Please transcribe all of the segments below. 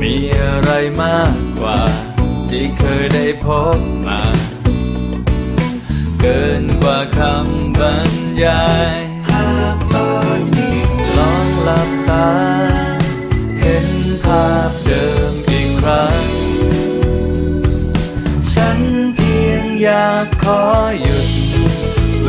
มีอะไรมากกว่า ที่เคยได้พบมา เกินกว่าคำบรรยายหากตอนนี้ลองหลับตา เห็นภาพเดิมอีกครั้ง ฉันเพียงอยากขอหยุดเว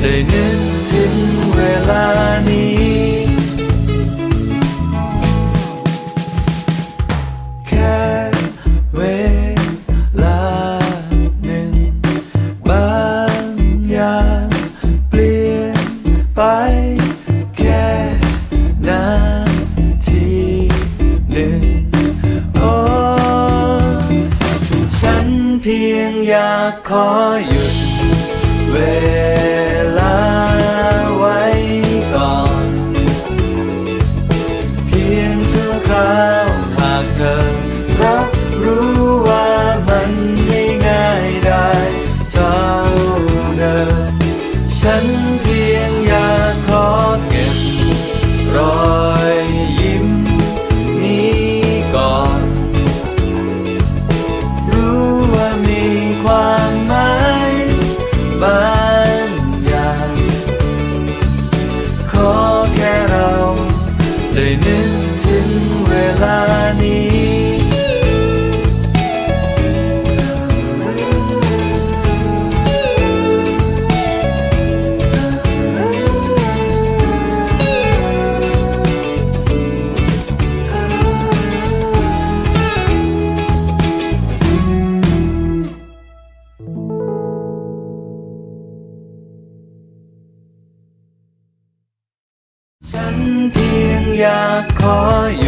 ได้นึกถึงเวลานี้ แค่เวลาหนึ่ง บางอย่างเปลี่ยนไป แค่นาทีหนึ่ง โอ้ฉันเพียงอยากขอหยุดเวลา ได้นึกถึงเวลานี้ฉันเพีย อยากขอหยุ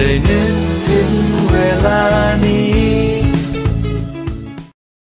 ได้นึกถึงเวลา